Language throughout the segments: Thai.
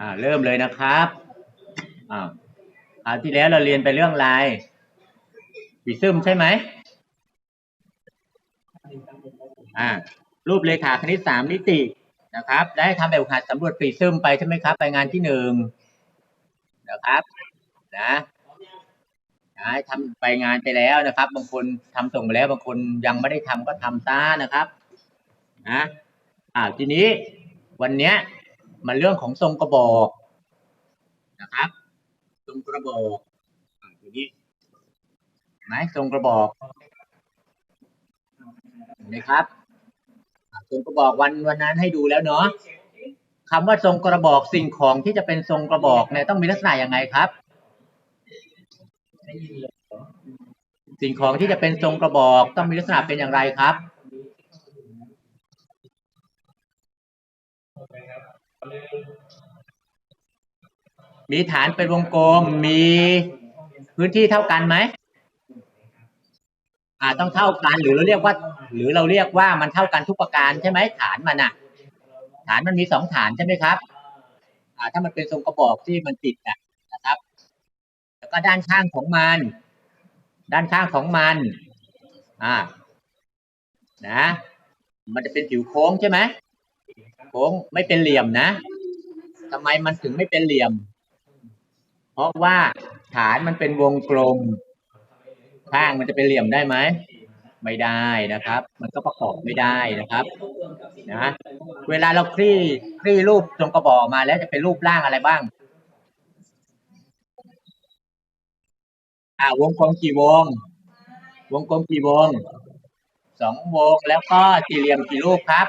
อ่า เริ่มเลยนะครับอ่าคราวที่แล้วเราเรียนไปเรื่องอะไรปีซึมใช่ไหมอ่า รูปเลขาคณิตสามมิตินะครับ ได้ทำแบบหัดสำรวจปีซึมไปใช่ไหมครับ ไปงานที่หนึ่งนะครับ นะนะทำไปงานไปแล้วนะครับ บางคนทำส่งไปแล้วบางคนยังไม่ได้ทำก็ทำซ่านะครับ นะอ่าทีนี้วันเนี้ย มันเรื่องของทรงกระบอกนะครับทรงกระบอกอ่าทีนี้นไหมทรงกระบอกเห็นไหมครับทรงกระบอกวันวันนั้นให้ดูแล้วเนาะคำว่าทรงกระบอกสิ่งของที่จะเป็นทรงกระบอกเนี่ยต้องมีลักษณะยังไงครับ สิ่งของที่จะเป็นทรงกระบอกต้องมีลักษณะเป็นอย่างไรครับ มีฐานเป็นวงกลม มีพื้นที่เท่ากันไหมอ่าต้องเท่ากันหรือเราเรียกว่า หรือเราเรียกว่ามันเท่ากันทุกประการใช่ไหมฐานมันอะฐานมันมีสองฐานใช่ไหมครับ อ่า ถ้ามันเป็นทรงกระบอกที่มันติดอะนะครับ แล้วก็ด้านข้างของมัน ด้านข้างของมัน อ่า นะ มันจะเป็นผิวโค้งใช่ไหมโค้งไม่เป็นเหลี่ยมนะทำไมมันถึงไม่เป็นเหลี่ยม เพราะว่าฐานมันเป็นวงกลม ข้างมันจะเป็นเหลี่ยมได้ไหม ไม่ได้นะครับ มันก็ประกอบไม่ได้นะครับนะเวลาเราคลี่คลี่รูปทรงกระบอกมาแล้วจะเป็นรูปร่างอะไรบ้างอ่าวงกลมกี่วง วงกลมกี่วงสองวงแล้วก็สี่เหลี่ยมกี่รูปครับ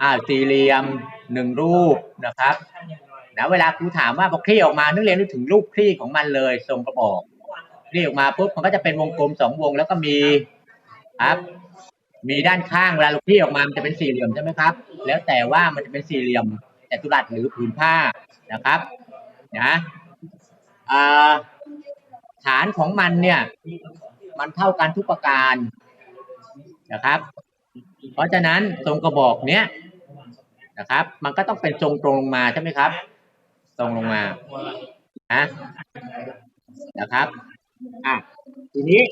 อ่าสี่เหลี่ยมหนึ่งรูปนะครับ นะเวลาครูถามว่าพอคลี่ออกมานักเรียนนึกถึงรูปคลี่ของมันเลยทรงกระบอกคลี่ออกมาปุ๊บมันก็จะเป็นวงกลมสองวงแล้วก็มีครับ มีด้านข้างเวลาเราคลี่ออกมามันจะเป็นสี่เหลี่ยมใช่ไหมครับ แล้วแต่ว่ามันจะเป็นสี่เหลี่ยมจัตุรัสหรือผืนผ้านะครับนะอ่าฐานของมันเนี่ย มันเท่ากันทุกประการนะครับ เพราะฉะนั้นทรงกระบอกเนี้ยนะครับ มันก็ต้องเป็นทรงตรงลงมาใช่ไหมครับ ตรงลงมานะนะครับ อะ ทีนี้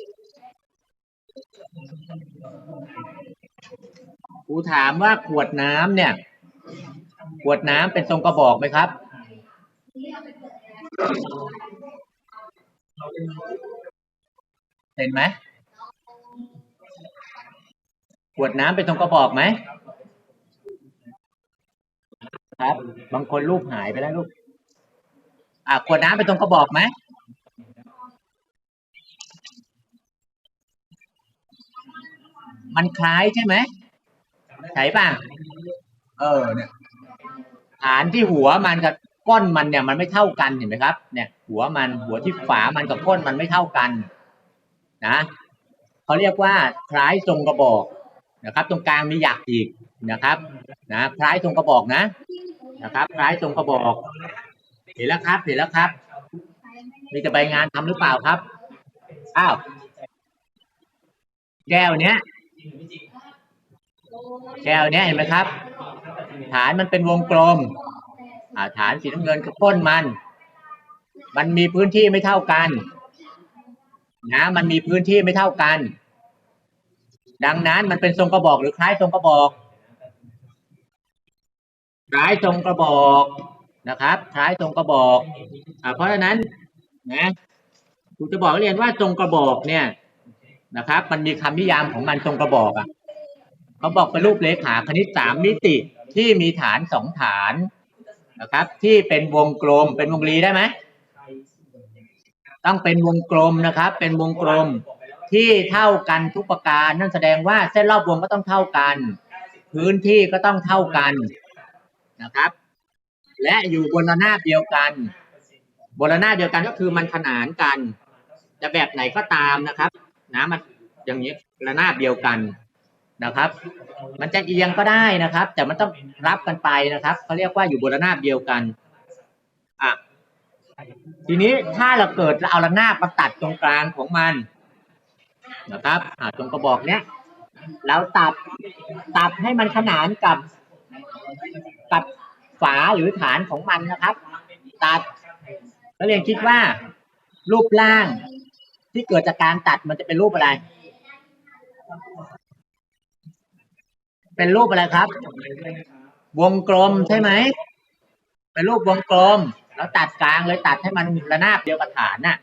ครูถามว่าขวดน้ำเนี่ย ขวดน้ำเป็นทรงกระบอกไหมครับ เห็นไหมขวดน้ำเป็นทรงกระบอกไหมครับ บางคนรูปหายไปแล้วลูก อะขวดน้ำเป็นทรงกระบอกไหมมันคล้ายใช่ไหมใช่ป่ะเออเนี่ยฐานที่หัวมันกับก้นมันเนี่ยมันไม่เท่ากันเห็นไหมครับ เนี่ย หัวมันหัวที่ฝามันกับก้นมันไม่เท่ากัน นะเขาเรียกว่าคล้ายทรงกระบอกนะครับ ตรงกลางมีหยักอีกนะครับ นะคล้ายทรงกระบอกนะ นะครับ คล้ายทรงกระบอกเห็นแล้วครับ เห็นแล้วครับ มีจะไปงานทำหรือเปล่าครับ อ้าว แก้วเนี้ย แก้วเนี้ยเห็นไหมครับ ฐานมันเป็นวงกลม อ่า ฐานสีน้ำเงินกับก้นมัน มันมีพื้นที่ไม่เท่ากัน นะ มันมีพื้นที่ไม่เท่ากัน ดังนั้นมันเป็นทรงกระบอกหรือคล้ายทรงกระบอกคล้ายทรงกระบอก นะครับ คล้ายทรงกระบอกอเพราะฉะนั้นนะครูจะบอกเรียนว่าทรงกระบอกเนี่ยนะครับ มันมีคำนิยามของมันทรงกระบอกอะเขาบอกเป็นรูปเลขาคณิตสามมิติที่มีฐานสองฐานนะครับ ที่เป็นวงกลมเป็นวงรีได้ไหมต้องเป็นวงกลมนะครับ เป็นวงกลมที่เท่ากันทุกประการ นั่นแสดงว่าเส้นรอบวงก็ต้องเท่ากัน พื้นที่ก็ต้องเท่ากันนะครับ และอยู่บนระนาบเดียวกัน บนระนาบเดียวกันก็คือมันขนานกัน จะแบบไหนก็ตามนะครับนะมันอย่างนี้ระนาบเดียวกันนะครับ มันจะเอียงก็ได้นะครับ แต่มันต้องรับกันไปนะครับเขาเรียกว่าอยู่บนระนาบเดียวกันอะทีนี้ถ้าเราเกิดเราเอาระนาบมาตัดตรงกลางของมันนะครับอ่าตรงกระบอกเนี้ยเราตัดตัดให้มันขนานกับ กับ ฝาหรือฐานของมันนะครับ ตัดนักเรียนคิดว่า รูปร่างที่เกิดจากการตัดมันจะเป็นรูปอะไร เป็นรูปอะไรครับ วงกลมใช่ไหม เป็นรูปวงกลม แล้วตัดกลางเลยตัดให้มันระนาบเดียวกับฐานน่ะ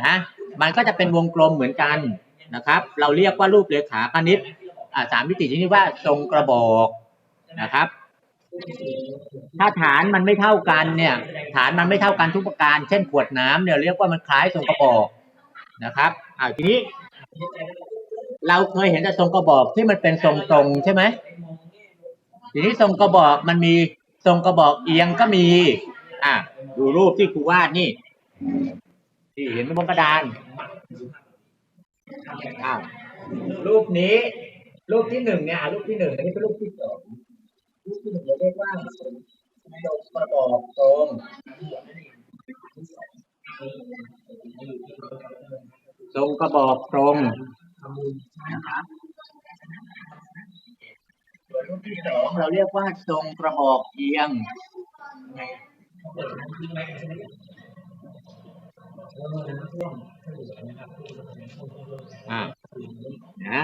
นะมันก็จะเป็นวงกลมเหมือนกันนะครับ เราเรียกว่ารูปเลขาคณิตอ่าสามมิติที่นี่ว่าทรงกระบอกนะครับ ถ้าฐานมันไม่เท่ากันเนี่ย ฐานมันไม่เท่ากันทุกประการ เช่นขวดน้ำเนี่ยเรียกว่ามันคล้ายทรงกระบอกนะครับอ่าทีนี้ เราเคยเห็นแต่ทรงกระบอกที่มันเป็นทรงตรงใช่ไหมทีนี้ทรงกระบอกมันมีทรงกระบอกเอียงก็มี อะดูรูปที่ครูวาดนี่ที่เห็นบนกระดานอ้ารูปนี้ รูปที่หนึ่งเนี่ยรูปที่หนึ่งอันนี้เป็นรูปที่สอง ที่หนึ่งเราเรียกว่าทรงกระบอกตรงทรงกระบอกตรงนะครับส่วนรูปที่สองเราเรียกว่าทรงกระบอกเอียงอ่านะ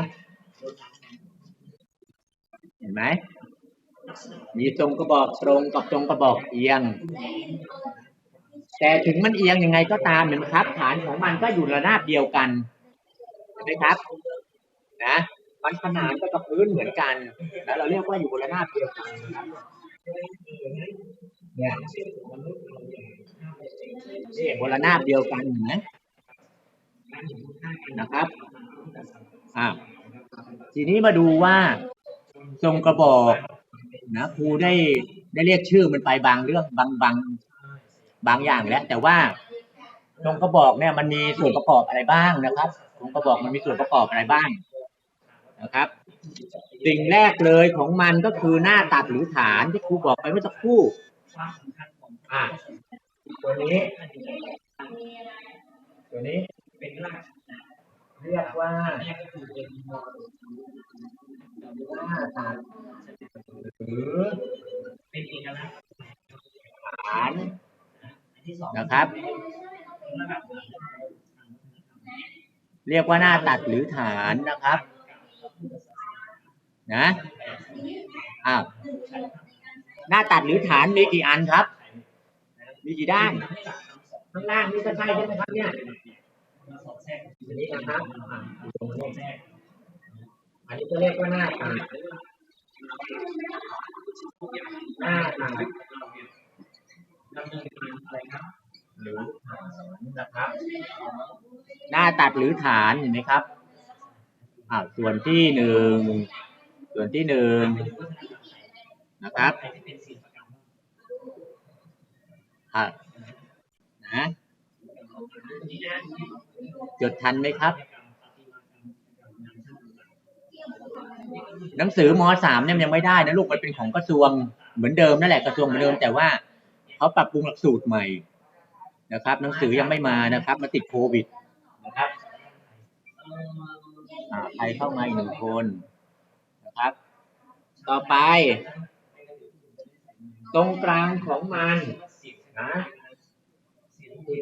เห็นไหม มีทรงกระบอกตรงกับทรงกระบอกเอียง แต่ถึงมันเอียงยังไงก็ตามเห็นไหมครับ ฐานของมันก็อยู่ระนาบเดียวกันเห็นไหมครับ นะมันขนานก็กับพื้นเหมือนกันแล้วเราเรียกว่าอยู่บนระนาบเดียวกันเนี่ยนี่บนระนาบเดียวกันเห็นไหมนะครับ อ่าทีนี้มาดูว่าทรงกระบอก นะครูได้ได้เรียกชื่อมันไปบางเรื่องบางบางบางอย่างแล้ว แต่ว่าทรงกระบอกเนี่ยมันมีส่วนประกอบอะไรบ้างนะครับทรงกระบอกมันมีส่วนประกอบอะไรบ้างนะครับ สิ่งแรกเลยของมันก็คือหน้าตัดหรือฐานที่ครูบอกไปเมื่อสักครู่อ่าตัวนี้ ตัวนี้เป็นรากเรียกว่าหน้าตัดือเป็นเอกลักษณ์ฐานนะครับ เรียกว่าหน้าตัดหรือฐานนะครับ นะอ้าวหน้าตัดหรือฐานมีกี่อันครับ มีกี่ด้าน ข้างล่างนี่ก็ใช่ใช่ไหมครับเนี่ยอันนี้นะครับอันนี้ก็เรียกว่าหน้าตัด หน้าตัดหรือฐานนะครับ หน้าตัดหรือฐานเห็นไหมครับอ่าส่วนที่หนึ่ง ส่วนที่หนึ่งนะครับอ่านะจดทันไหมครับ หนังสือมสามเนี่ยยังไม่ได้นะลูกมันเป็นของกระทรวง เหมือนเดิมนั่นแหละกระทรวงเหมือนเดิมแต่ว่าเขาปรับปรุงหลักสูตรใหม่นะครับ หนังสือยังไม่มานะครับ มาติดโควิดนะครับใครเข้ามาอีกหนึ่งคนนะครับ ต่อไป ตรงกลางของมันนะ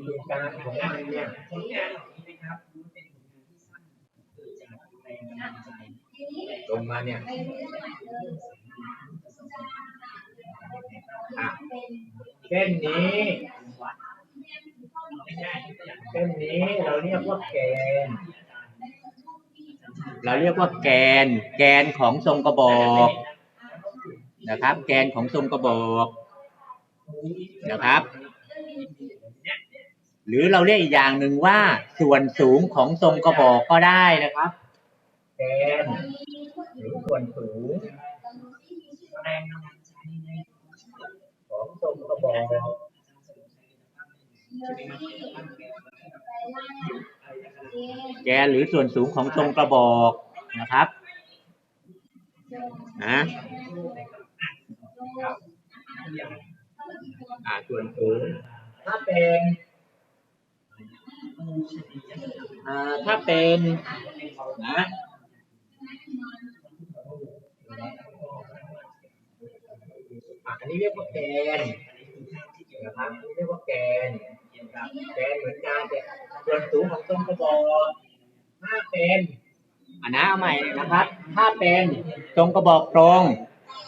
ตรงกลางของมันเนี่ยตรงมาเนี่ย เส้นนี้เส้นนี้เราเรียกว่าแกน เราเรียกว่าแกน แกนของทรงกระบอกนะครับ แกนของทรงกระบอกนะครับ หรือเราเรียกอีกอย่างหนึ่งว่าส่วนสูงของทรงกระบอกก็ได้นะครับ แกนหรือส่วนสูง แกนหรือส่วนสูงของทรงกระบอกนะครับนะอ่าส่วนสูงถ้าเป็นอ่าถ้าเป็นนะนี้เรียกว่าแกน นะครับอันนี้เรียกว่าแกนนะครับแกนเหมือนกันแต่ส่วนสูงของต้นกระบอกถ้าเป็นอันนะเอาใหม่นะครับ ถ้าเป็นตรงกระบอกตรง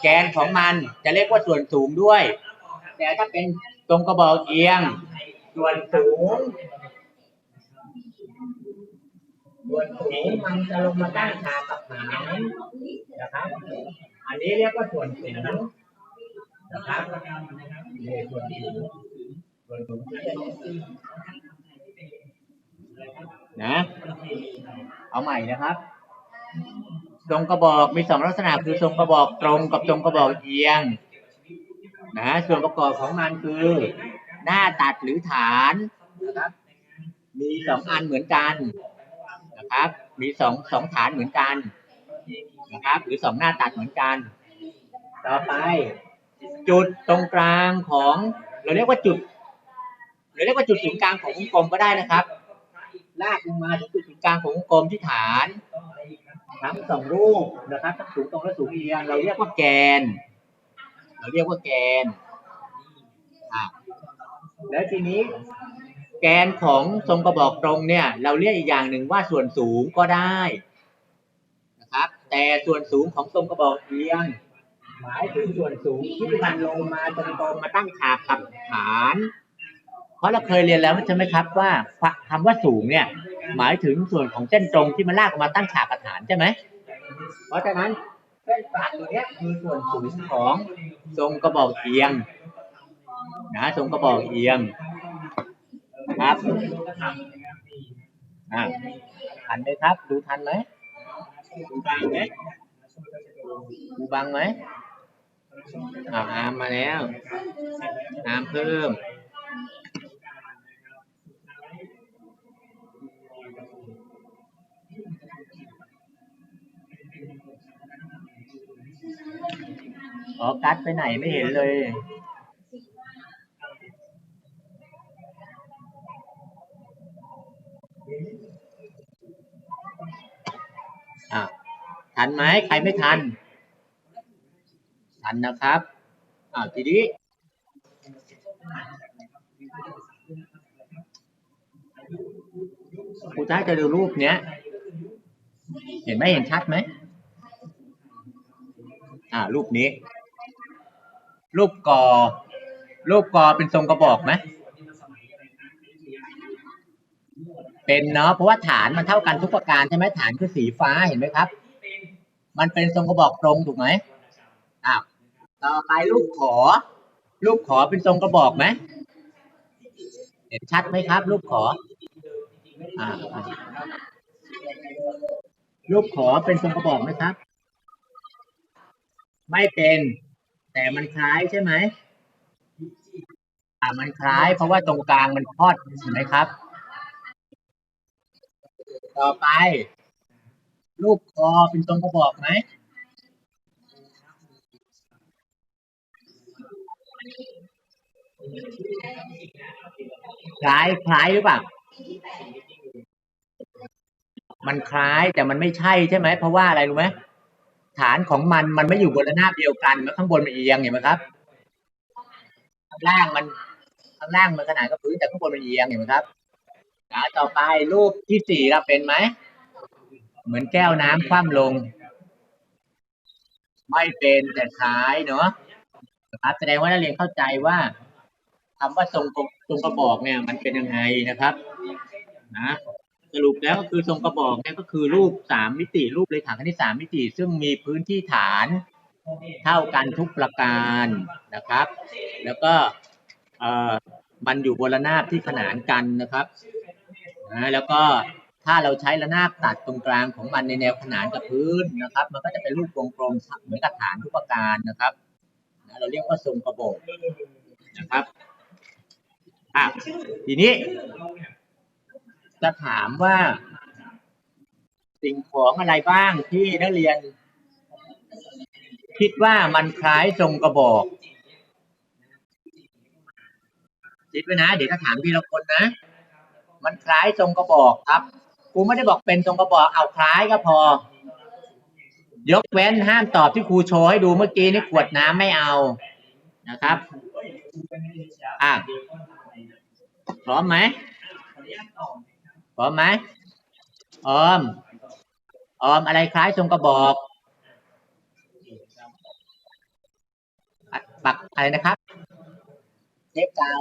แกนของมันจะเรียกว่าส่วนสูงด้วย แต่ถ้าเป็นตรงกระบอกเอียง ส่วนสูง ส่วนสูงมันจะลงมาตั้งฉากกับหางนะครับ อันนี้เรียกว่าส่วนสูง นะครับนี่ส่วนสูงส่วนสูงนะ เอาใหม่นะครับ ทรงกระบอกมีสองลักษณะคือทรงกระบอกตรงกับทรงกระบอกเอียง นะ ส่วนประกอบของมันคือ หน้าตัดหรือฐานนะครับ มีสองอันเหมือนกันนะครับ มีสองสองฐานเหมือนกันนะครับ หรือสองหน้าตัดเหมือนกัน ต่อไป จุดตรงกลางของ เราเรียกว่าจุดเราเรียกว่าจุดศูนย์กลางของวงกลมก็ได้นะครับ ลากลงมาถึงจุดศูนย์กลางของวงกลมที่ฐานทั้งสองรูปนะครับทั้งสูงตรงและสูงเอียงเราเรียกว่าแกน เราเรียกว่าแกนอะแล้วทีนี้แกนของทรงกระบอกตรงเนี่ย เราเรียกอีกอย่างหนึ่งว่าส่วนสูงก็ได้นะครับ แต่ส่วนสูงของทรงกระบอกเอียงายถึงส่วนสูงที่มันลงมาตรงๆมาตั้งฉากกับฐาน เพราะเราเคยเรียนแล้วใช่ไหมครับว่าคำว่าสูงเนี่ย หมายถึงส่วนของเส้นตรงที่มันลากออกมาตั้งฉากกับฐานใช่ไหม เพราะฉะนั้นเส้นปากตัวนี้คือส่วนสูงของทรงกระบอกเอียงนะทรงกระบอกเอียงครับอ่าทันไหมครับ ดูทันไหมดูบังไหมดูบังไหม อ่าอามมาแล้วอามเพิ่ม อ๋อ กัดไปไหนไม่เห็นเลย อะ ทันไหม ใครไม่ทันันนะครับอ่าทีนี้ครูท้าจะดูรูปเนี้ย เห็นไหมเห็นชัดไหมอ่า รูปนี้ รูปกอ รูปกอเป็นทรงกระบอกไหมเป็นเนาะเพราะว่าฐานมันเท่ากันทุกประการใช่ไหมฐานคือสีฟ้าเห็นไหมครับ มันเป็นทรงกระบอกตรงถูกไหมอ้าว ต่อไปรูปขอ รูปขอเป็นทรงกระบอกไหมเห็นชัดไหมครับ รูปขออ่ารูปขอเป็นทรงกระบอกไหมครับ ไม่เป็น แต่มันคล้ายใช่ไหมอ่ามันคล้าย เพราะว่าตรงกลางมันทอดเห็นไหมครับ ต่อไป รูปคอเป็นทรงกระบอกไหม คล้ายคล้ายหรือเปล่า มันคล้ายแต่มันไม่ใช่ใช่ไหม เพราะว่าอะไรรู้ไหมฐานของมันมันไม่อยู่บนระนาบเดียวกันมันข้างบนมันเอียงเห็นไหมครับ ข้างล่างมันข้างล่างมันขนานกับพื้นแต่ข้างบนมันเอียงเห็นไหมครับต่อไปรูปที่สี่เราเป็นไหม เหมือนแก้วน้ำคว่ำลง ไม่เป็นแต่คล้ายเนาะ นะครับ แสดงว่านักเรียนเข้าใจว่าคำว่าทรงกระทรงกระบอกเนี่ย มันเป็นยังไงนะครับนะสรุปแล้วก็คือทรงกระบอกเนี่ยก็คือรูปสามมิติ รูปเลขาคณิตสามมิติ ซึ่งมีพื้นที่ฐานเท่ากันทุกประการนะครับ แล้วก็เออมันอยู่บนระนาบที่ขนานกันนะครับนะแล้วก็ถ้าเราใช้ระนาบตัดตรงกลางของมันในแนวขนานกับพื้นนะครับ มันก็จะเป็นรูปวงกลมเหมือนกับฐานทุกประการนะครับ เราเรียกว่าทรงกระบอกนะครับอะทีนี้ จะถามว่า สิ่งของอะไรบ้างที่นักเรียน คิดว่ามันคล้ายทรงกระบอกคิดไว้นะ เดี๋ยวจะถามทีละคนนะ มันคล้ายทรงกระบอกครับครูไม่ได้บอกเป็นทรงกระบอกเอาคล้ายก็พอ ยกเว้นห้ามตอบที่ครูโชว์ให้ดูเมื่อกี้นี่ขวดน้ำไม่เอานะครับ อะ พร้อมไหมพร้อมไหมออม ออมอะไรคล้ายทรงกระบอกปักอะไรนะครับเทปกาว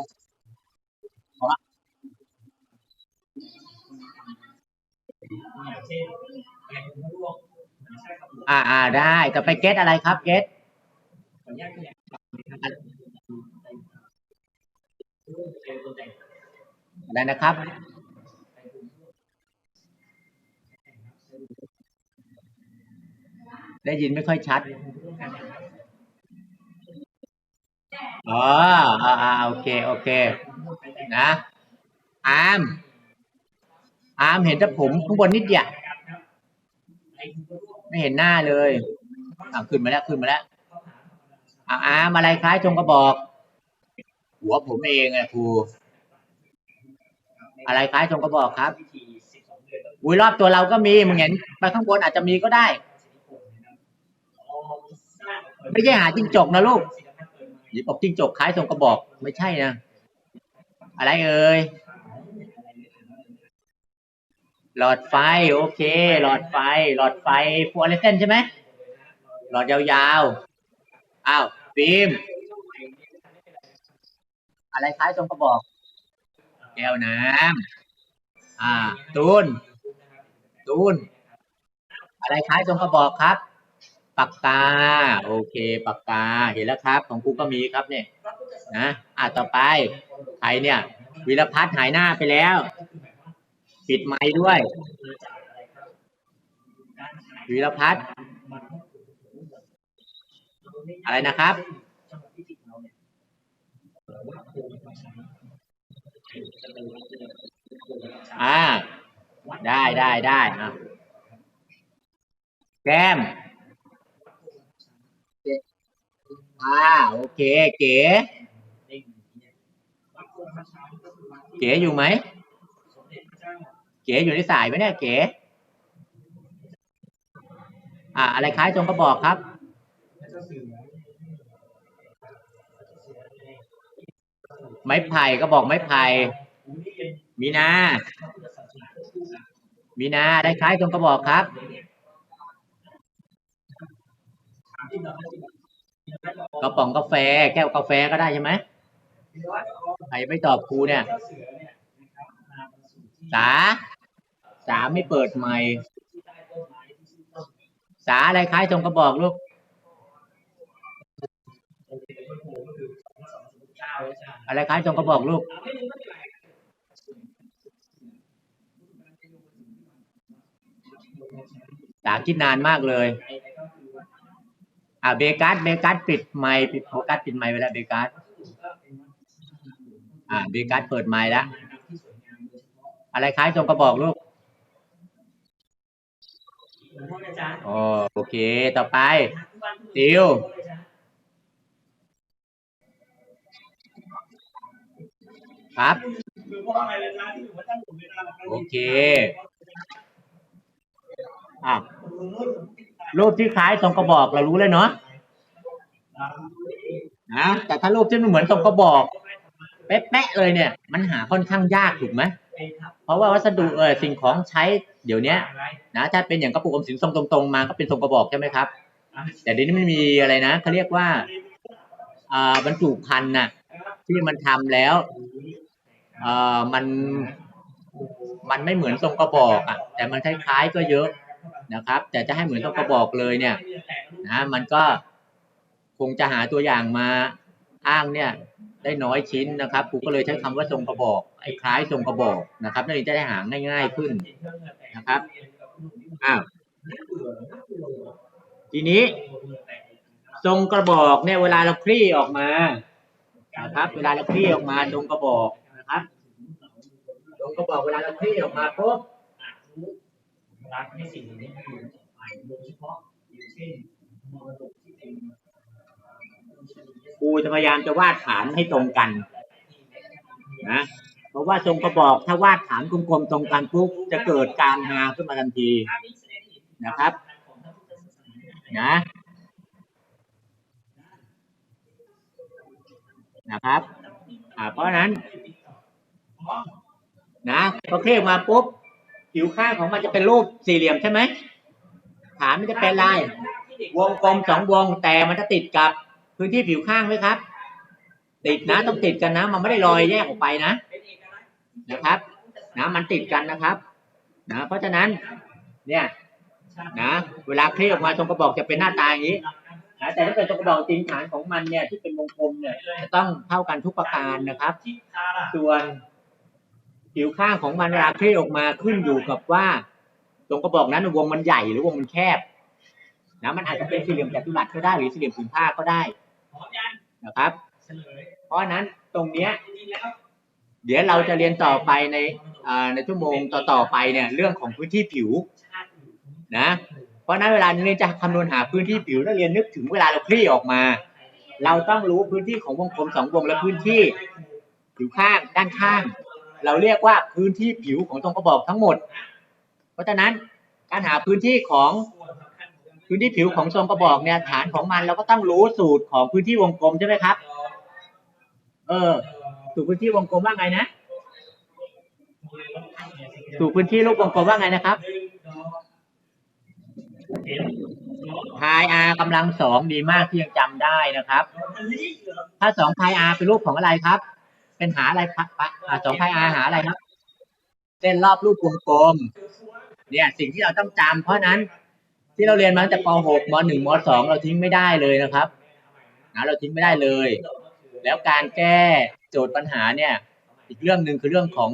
อ่าอ่าได้ต่อไปเก็ตอะไรครับเก็ตอะไรนะครับ ได้ยินไม่ค่อยชัดอ๋ออ่าอ่าโอเค โอเค นะอาร์มอาร์มเห็นแต่ผมข้างบนนิดเดียว ไม่เห็นหน้าเลยอ่าขึ้นมาแล้วขึ้นมาแล้วอ่าอามอะไรคล้ายจงกระบอก หัวผมเองอะครูอะไรคล้ายจงกระบอกครับอุ้ยรอบตัวเราก็มีมึงเห็นไปข้างบนอาจจะมีก็ได้ไม่ใช่หาจิ้งจกนะลูกหยิบออกจิ้งจกคล้ายทรงกระบอกไม่ใช่นะ อะไรเอ่ย หลอดไฟ โอเค หลอดไฟ หลอดไฟฟลูออเรสเซนต์ใช่ไหมหลอดยาวๆอ้าวฟิล์มอะไรคล้ายทรงกระบอก แก้วน้ำอ่า ตูน ตูน อะไรคล้ายทรงกระบอกครับ ปากกา โอเค ปากกา เห็นแล้วครับ ของครูก็มีครับเนี่ย นะ อะต่อไป ใครเนี่ย วิรพัฒน์หายหน้าไปแล้ว ปิดไมค์ด้วยวิรพัฒน์อะไรนะครับ อ่า ได้ได้ได้อะแก้มอ่าโอเค เก๋ เก๋อยู่ไหม เก๋อยู่ในสายไหมเนี่ยเก๋อ่าอะไรคล้ายจงกระบอกครับ ไม้ไผ่ก็บอกไม้ไผ่มีนา มีนาได้คล้ายจงกระบอกครับกระป๋องกาแฟ แก้วกาแฟก็ได้ใช่ไหมใครไม่ตอบครูเนี่ยสา สาไม่เปิดใหม่ สาอะไรคล้ายทรงกระบอกลูก อะไรคล้ายทรงกระบอกลูก สาคิดนานมากเลย อ่าเบกัสเบกัสปิดไมค์ปิดโฟกัสปิดไมค์ไปแล้วเบกัสอ่าเบกัสเปิดไมค์แล้วอะไรคล้ายทรงกระบอกลูก อ๋อโอเค ต่อไป ติว ครับโอเค อะรูปที่คล้ายทรงกระบอกเรารู้เลยเนาะนะแต่ถ้ารูปที่มันเหมือนทรงกระบอก เป๊ะๆเลยเนี่ย มันหาค่อนข้างยากถูกไหม เพราะว่าวัสดุเออสิ่งของใช้เดี๋ยวนี้นะถ้าเป็นอย่างกระปุกอมสินทรงตรงๆมาก็เป็นทรงกระบอกใช่ไหมครับ แต่เดี๋ยวนี้มันมีอะไรนะเขาเรียกว่าอ่าบรรจุภัณฑ์น่ะที่มันทำแล้วเอ่อมันมันไม่เหมือนทรงกระบอกอะ แต่มันคล้ายๆก็เยอะนะครับ แต่จะให้เหมือนทรงกระบอกเลยเนี่ยนะมันก็คงจะหาตัวอย่างมาอ้างเนี่ย ได้น้อยชิ้นนะครับครูก็เลยใช้คำว่าทรงกระบอกไอ้คล้ายทรงกระบอกนะครับนั่นเองจะได้หาง่าย ๆขึ้นนะครับอ้าวทีนี้ ทรงกระบอกเนี่ยเวลาเราคลี่ออกมานะครับเวลาเราคลี่ออกมาทรงกระบอกนะครับทรงกระบอกเวลาเราคลี่ออกมาปุ๊บรักในสิ่งนี้อยู่เฉพาะอย่างเช่นมรดกที่เป็น รูจะพยายามจะวาดฐานให้ตรงกันนะเพราะว่าทรงกระบอกถ้าวาดฐานกลมๆตรงกันปุ๊บจะเกิดการหาขึ้นมาทันทีนะครับนะนะครับอ่าเพราะฉะนั้นนะพอเคลื่อนมาปุ๊บผิวข้างของมันจะเป็นรูปสี่เหลี่ยมใช่ไหมฐานมันจะเป็นลายวงกลมสองวงแต่มันจะติดกับ พื้นที่ผิวข้างไหมครับ ติดนะต้องติดกันนะ มันไม่ได้ลอยแยกออกไปนะนะครับนะมันติดกันนะครับนะเพราะฉะนั้นเนี่ยนะเวลาคลี่ออกมาตรงกระบอกจะเป็นหน้าตาอย่างนี้นะแต่ถ้าเกิดตรงกระบอกจริงฐานของมันเนี่ยที่เป็นวงกลมเนี่ยจะต้องเท่ากันทุกประการนะครับ ส่วนผิวข้างของมันเวลาคลี่ออกมาขึ้นอยู่กับว่าตรงกระบอกนั้นวงมันใหญ่หรือวงมันแคบนะมันอาจจะเป็นสี่เหลี่ยมจัตุรัสก็ได้หรือสี่เหลี่ยมผืนผ้าก็ได้ นะครับเพราะฉะนั้นตรงเนี้ยเดี๋ยวเราจะเรียนต่อไปในอ่าในชั่วโมงต่อๆไปเนี่ยเรื่องของพื้นที่ผิวนะเพราะฉะนั้นเวลานักเรียนจะคำนวณหาพื้นที่ผิวนักเรียนนึกถึงเวลาเราคลี่ออกมา เราต้องรู้พื้นที่ของวงกลมสองวงและพื้นที่ผิวข้างด้านข้าง เราเรียกว่าพื้นที่ผิวของตรงกระบอกทั้งหมด เพราะฉะนั้นการหาพื้นที่ของ พื้นที่ผิวของทรงกระบอกเนี่ยฐานของมันเราก็ต้องรู้สูตรของพื้นที่วงกลมใช่ไหมครับ เออ สูตรพื้นที่วงกลมว่าไงนะ สูตรพื้นที่รูปวงกลมว่าไงนะครับพายอากำลังสองดีมากที่ยังจำได้นะครับ ถ้าสองพายอาเป็นรูปของอะไรครับ เป็นหาอะไรครับอ่าสองพายอาหาอะไรครับเส้นรอบรูปวงกลม เนี่ย สิ่งที่เราต้องจำเพราะนั้น ที่เราเรียนมาตั้งแต่ป .6 ม .1 ม .2 เราทิ้งไม่ได้เลยนะครับนะเราทิ้งไม่ได้เลย แล้วการแก้โจทย์ปัญหาเนี่ย อีกเรื่องหนึ่งคือเรื่องของ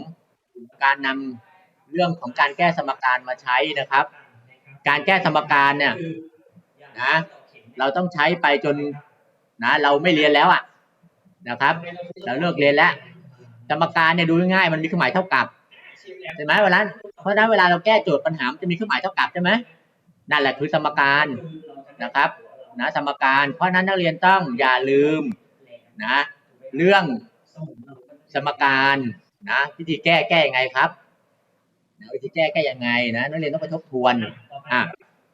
การนำเรื่องของการแก้สมการมาใช้นะครับ การแก้สมการเนี่ยนะเราต้องใช้ไปจนนะเราไม่เรียนแล้วอะนะครับ เราเลิกเรียนแล้ว สมการเนี่ยดูง่ายมันมีเครื่องหมายเท่ากับใช่ไหมเวลาเพราะฉะนั้นเวลาเราแก้โจทย์ปัญหามันจะมีเครื่องหมายเท่ากับใช่ไหม นั่นแหละคือสมการนะครับนะสมการ เพราะนั้นนักเรียนต้องอย่าลืมนะเรื่องสมการนะวิธีแก้แก้ยังไงครับนะวิธีแก้แก้ยังไงนะนักเรียนต้องไปทบทวนอะ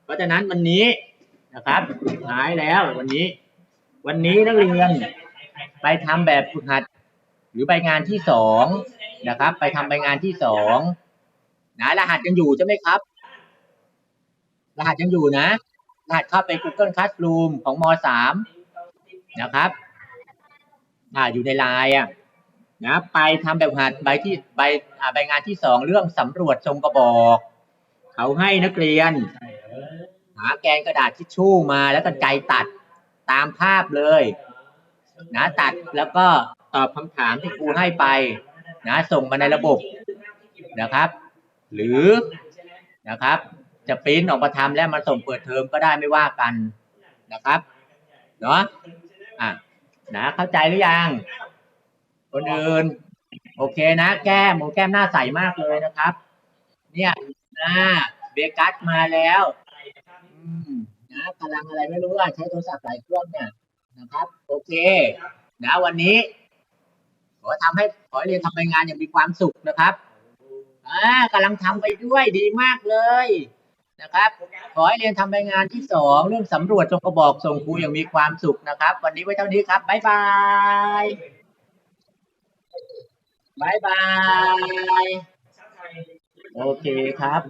เพราะฉะนั้นวันนี้นะครับหายแล้ววันนี้ วันนี้นักเรียนไปทำแบบฝึกหัด หรือใบงานที่สองนะครับ ไปทำใบงานที่สองนะรหัสยังอยู่ใช่ไหมครับ รหัสยังอยู่นะรหัสเข้าไป Google Classroom ของมสามนะครับอ่าอยู่ในไลน์อะนะไปทำแบบหัดใบที่ใบอ่าใบงานที่สองเรื่องสำรวจทรงกระบอก เขาให้นักเรียน หาแกนกระดาษทิชชู่มาแล้วก็ใจตัดตามภาพเลยนะตัดแล้วก็ตอบคำถามที่ครูให้ไปนะส่งมาในระบบนะครับ หรือนะครับ จะปริ้นออกมาทำแล้วมาส่งเปิดเทอมก็ได้ไม่ว่ากันนะครับเนาะอะนะเข้าใจหรือยัง คนอื่น โอเคนะ แก้มโอแก้มหน้าใสมากเลยนะครับ เนี่ยนะเบกัสมาแล้วอืมนะกำลังอะไรไม่รู้ว่าใช้โทรศัพท์หลายเครื่องเนี่ยนะครับ โอเค นะวันนี้ ขอทำให้ขอเรียนทำงานอย่างมีความสุขนะครับอ่ากำลังทำไปด้วยดีมากเลย นะครับขอให้เรียนทำรายงานที่สองเรื่องสำรวจจงกระบอกส่งครูอย่างมีความสุขนะครับ วันนี้ไว้เท่านี้ครับบ๊ายบายบ๊ายบายโอเคครับ